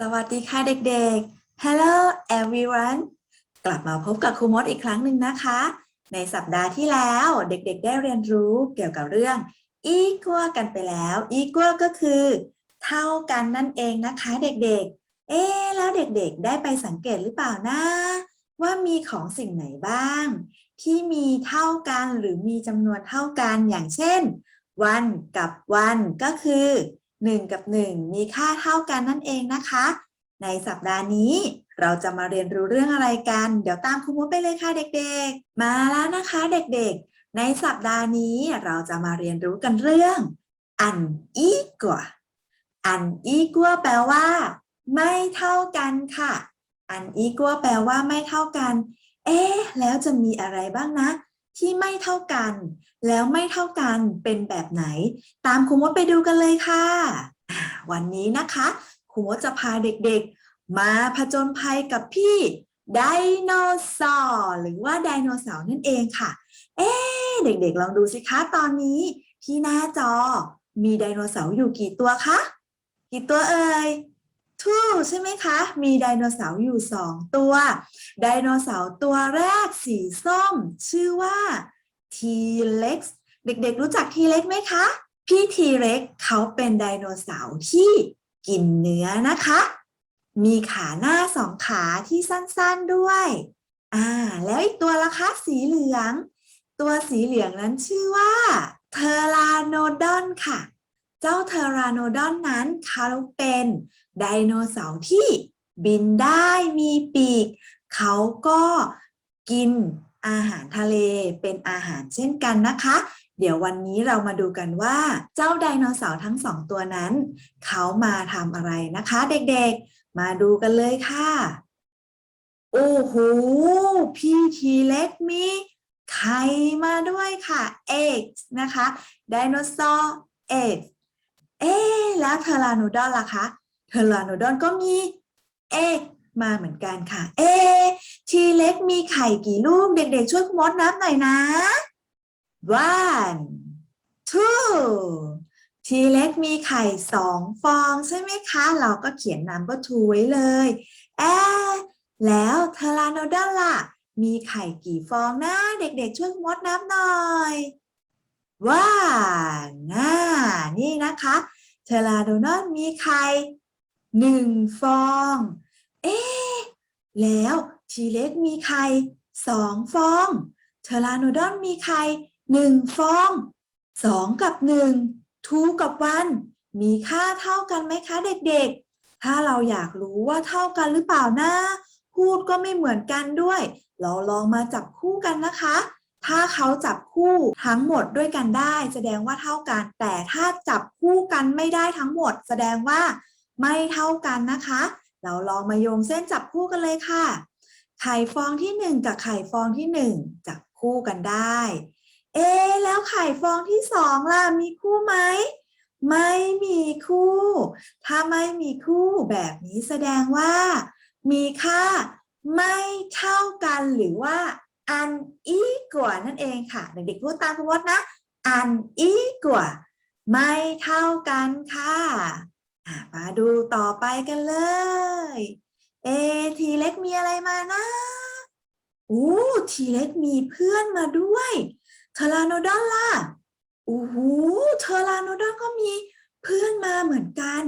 สวัสดีค่ะเด็กๆ Hello everyone กลับมาพบกับครูมดอีกครั้งหนึ่งนะคะ ในสัปดาห์ที่แล้วเด็กๆ ได้เรียนรู้เกี่ยวกับเรื่อง equal กันไปแล้ว equal ก็คือ เท่ากันนั่นเองนะคะเด็กๆ เอ๊แล้วเด็กๆ ได้ไปสังเกตหรือเปล่านะ ว่ามีของสิ่งไหนบ้าง ที่มีเท่ากันหรือมีจำนวนเท่ากันอย่างเช่น วันกับวันก็คือ 1 กับ 1 มีค่าเท่ากันนั่นเองนะคะ ในสัปดาห์นี้เราจะมาเรียนรู้เรื่องอะไรกัน เดี๋ยวตามครูมุกไปเลยค่ะเด็กๆ มาแล้วนะคะเด็กๆ ในสัปดาห์นี้เราจะมาเรียนรู้กันเรื่อง unequal unequal แปลว่า ไม่เท่ากันค่ะ unequal แปลว่าไม่เท่ากัน เอ๊ะแล้วจะมีอะไรบ้างนะ ที่ไม่เท่ากัน แล้วไม่เท่ากันเป็นแบบไหน ตามครูมดไปดูกันเลยค่ะ วันนี้นะคะครูมดจะพาเด็กๆ มาผจญภัยกับพี่ไดโนเสาร์หรือว่าไดโนเสาร์นั่นเองค่ะ เอ๊เด็กๆ ลองดูสิคะตอนนี้ที่หน้าจอมีไดโนเสาร์อยู่กี่ตัวคะ กี่ตัวเอ่ย two ใช่ไหมคะ มีไดโนเสาร์อยู่สองตัว ไดโนเสาร์ตัวแรกสีส้ม ชื่อว่า T-Rex เด็กๆรู้จัก T-Rex ไหมคะ พี่ T-Rex เขาเป็นไดโนเสาร์ที่กินเนื้อนะคะ มีขาหน้าสองขาที่สั้นๆด้วยอ่าแล้วอีกตัวละคะสีเหลือง ตัวสีเหลืองนั้นชื่อว่าเทอราโนดอนค่ะ เจ้าเทอราโนดอนนั้นเขาเป็นไดโนเสาร์ที่บินได้มีปีก เขาก็กิน อาหารทะเลเป็นอาหารเช่นกันนะคะ เดี๋ยววันนี้เรามาดูกันว่า เจ้าไดโนเสาร์ทั้งสองตัวนั้น เขามาทำอะไรนะคะ เด็กๆ มาดูกันเลยค่ะ โอ้โห พี่ทีเล็กมีไข่มาด้วยค่ะ eggs นะคะไดโนเสาร์ eggs เอ๊แล้วเทอราโนดอนล่ะคะ เทอราโนดอนก็มี egg มาเหมือนกันค่ะ เอ๊ทีเล็กมีไข่กี่ลูก เด็กๆช่วยคุณมดนับหน่อยนะ one two ทีเล็กมีไข่สองฟองใช่ไหมคะ เราก็เขียน number two ไว้เลยเอแล้วเทอราโนดอนล่ะ มีไข่กี่ฟองนะ เด็กๆช่วยคุณมดนับหน่อยว่าน่านี่นะคะ เทอราโดนอนมีไข่หนึ่งฟอง เอ๊แล้วทีเล็กมีไข่สองฟอง เทอราโนดอนมีไข่หนึ่งฟองสองกับหนึ่งทูกับวันมีค่าเท่ากันไหมคะเด็กๆ ถ้าเราอยากรู้ว่าเท่ากันหรือเปล่านะ พูดก็ไม่เหมือนกันด้วย เราลองมาจับคู่กันนะคะ ถ้าเขาจับคู่ทั้งหมดด้วยกันได้ แสดงว่าเท่ากัน แต่ถ้าจับคู่กันไม่ได้ทั้งหมด แสดงว่าไม่เท่ากันนะคะ เราลองมาโยงเส้นจับคู่กันเลยค่ะ ไข่ฟองที่หนึ่งกับไข่ฟองที่หนึ่งจับคู่กันได้ เอ๊แล้วไข่ฟองที่สองล่ะมีคู่ไหมไม่มีคู่ ถ้าไม่มีคู่แบบนี้แสดงว่า มีค่าไม่เท่ากันหรือว่า unequal นั่นเองค่ะ เด็กๆพูดตามคุณวดนะ unequal ไม่เท่ากันค่ะ ดูต่อไปกันเลย เอทีเล็กมีอะไรมานะโอ้ทีเล็กมีเพื่อนมาด้วยเทอราโนดอนล่ะโอ้โหเทอราโนดอนก็มีเพื่อนมาเหมือนกัน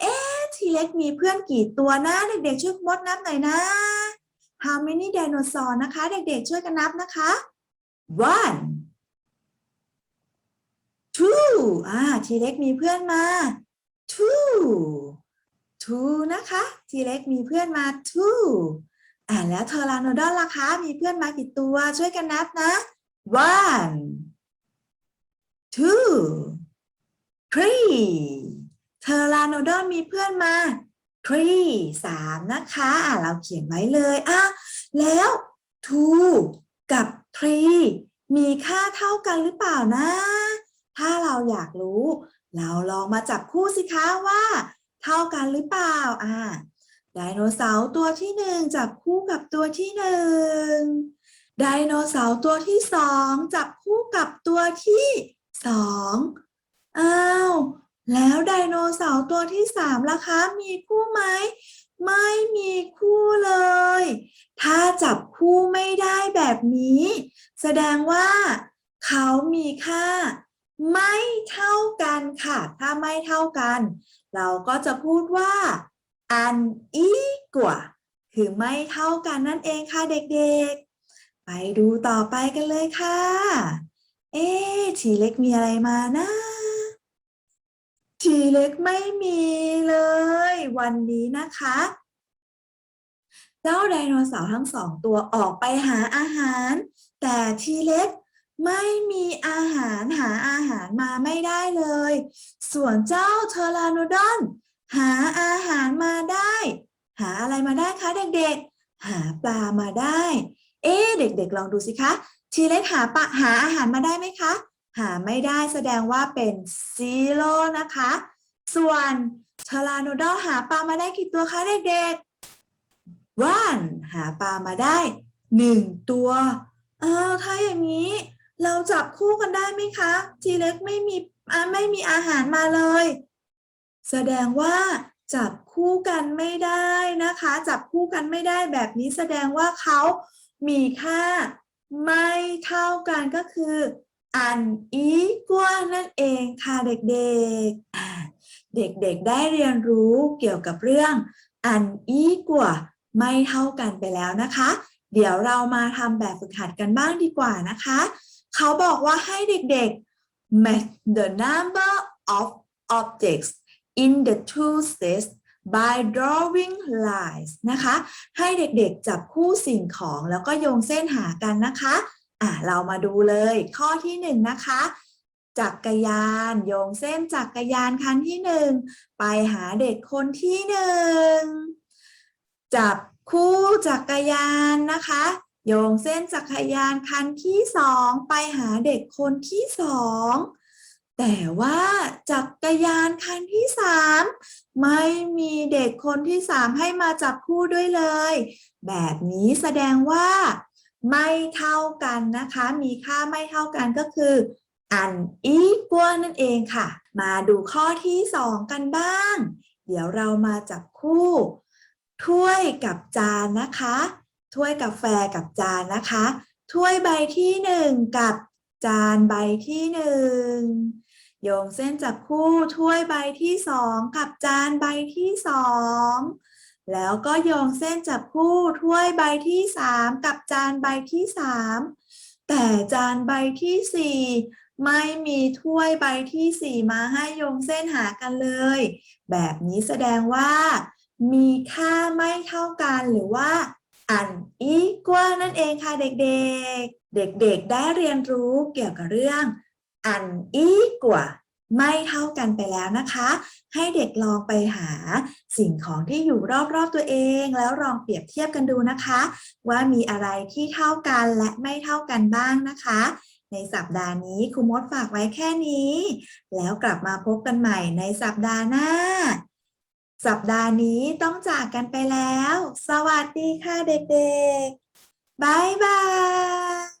เอ๊ทีเล็กมีเพื่อนกี่ตัวนะ เด็กๆช่วยมดนับหน่อยนะ How many dinosaur นะคะ เด็กๆช่วยกันนับนะคะ one two อ่าทีเล็กมีเพื่อนมา two two นะคะ ทีเล็กมีเพื่อนมา two อ่าแล้วเทอร์าโนดอนล่ะคะ มีเพื่อนมากี่ตัว ช่วยกันนับนะ one two three เทอร์าโนดอนมีเพื่อนมา three สามนะคะ อะเราเขียนไว้เลยอะแล้ว two กับ three มีค่าเท่ากันหรือเปล่านะ ถ้าเราอยากรู้ เราลองมาจับคู่สิคะว่า เท่ากันหรือเปล่าอะไดโนเสาร์ตัวที่หนึ่งจับคู่กับตัวที่หนึ่งไดโนเสาร์ตัวที่สองจับคู่กับตัวที่สองอ้าวแล้วไดโนเสาร์ตัวที่สามล่ะคะ มีคู่ไหมไม่มีคู่เลย ถ้าจับคู่ไม่ได้แบบนี้ แสดงว่าเขามีค่า ไม่เท่ากันค่ะ ถ้าไม่เท่ากัน เราก็จะพูดว่า unequal คือไม่เท่ากันนั่นเองค่ะเด็กๆ ไปดูต่อไปกันเลยค่ะ เอ๊ะทีเล็กมีอะไรมานะทีเล็กไม่มีเลย วันนี้นะคะ เจ้าไดโนเสาร์ทั้งสองตัวออกไปหาอาหาร แต่ทีเล็ก ไม่มีอาหารหาอาหารมาไม่ได้เลย ส่วนเจ้าเทอราโนดอน หาอาหารมาได้ หาอะไรมาได้คะเด็กๆ หาปลามาได้ เอ๊เด็กๆ ลองดูสิคะ ทีเล็กหาปลาหาอาหารมาได้ไหมคะ หาไม่ได้แสดงว่าเป็นซีโร่นะคะ ส่วนเทอราโนดอนหาปลามาได้กี่ตัวคะเด็กๆว่านหาปลามาได้หนึ่งตัวอ้าวถ้าอย่างนี้ เราจับคู่กันได้ไหมคะ ทีเล็กไม่มีไม่มีอาหารมาเลย แสดงว่าจับคู่กันไม่ได้นะคะ จับคู่กันไม่ได้แบบนี้แสดงว่าเขามีค่าไม่เท่ากันก็คือ unequal นั่นเองค่ะเด็กๆ เด็กๆได้เรียนรู้เกี่ยวกับเรื่อง unequal ไม่เท่ากันไปแล้วนะคะ เดี๋ยวเรามาทำแบบฝึกหัดกันบ้างดีกว่านะคะ เขาบอกว่าให้เด็กๆ match the number of objects in the two sets by drawing lines นะคะ ให้เด็กๆจับคู่สิ่งของแล้วก็โยงเส้นหากันนะคะ อะเรามาดูเลย ข้อที่หนึ่งนะคะจักรยาน โยงเส้นจักรยานคันที่หนึ่งไปหาเด็กคนที่หนึ่งจับคู่จักรยานนะคะ โยงเส้นจักรยานคันที่สองไปหาเด็กคนที่สองแต่ว่าจักรยานคันที่สามไม่มีเด็กคนที่สามให้มาจับคู่ด้วยเลย แบบนี้แสดงว่า ไม่เท่ากันนะคะ มีค่าไม่เท่ากันก็คือ unequal นั่นเองค่ะ มาดูข้อที่สองกันบ้าง เดี๋ยวเรามาจับคู่ ถ้วยกับจานนะคะ ถ้วยกาแฟกับจานนะคะ ถ้วยใบที่หนึ่งกับจานใบที่หนึ่งโยงเส้นจับคู่ถ้วยใบที่สองกับจานใบที่สองแล้วก็โยงเส้นจับคู่ถ้วยใบที่สามกับจานใบที่สามแต่จานใบที่สี่ไม่มีถ้วยใบที่สี่มาให้โยงเส้นหากันเลย แบบนี้แสดงว่า มีค่าไม่เท่ากันหรือว่า unequal นั่นเองค่ะเด็กๆ เด็กๆ ได้เรียนรู้เกี่ยวกับเรื่อง unequal ไม่เท่ากันไปแล้วนะคะ ให้เด็กลองไปหาสิ่งของที่อยู่รอบๆตัวเอง แล้วลองเปรียบเทียบกันดูนะคะ ว่ามีอะไรที่เท่ากันและไม่เท่ากันบ้างนะคะ ในสัปดาห์นี้ครูมดฝากไว้แค่นี้ แล้วกลับมาพบกันใหม่ในสัปดาห์หน้า สัปดาห์นี้ต้องจากกันไปแล้ว สวัสดีค่ะเด็กๆ บ๊ายบาย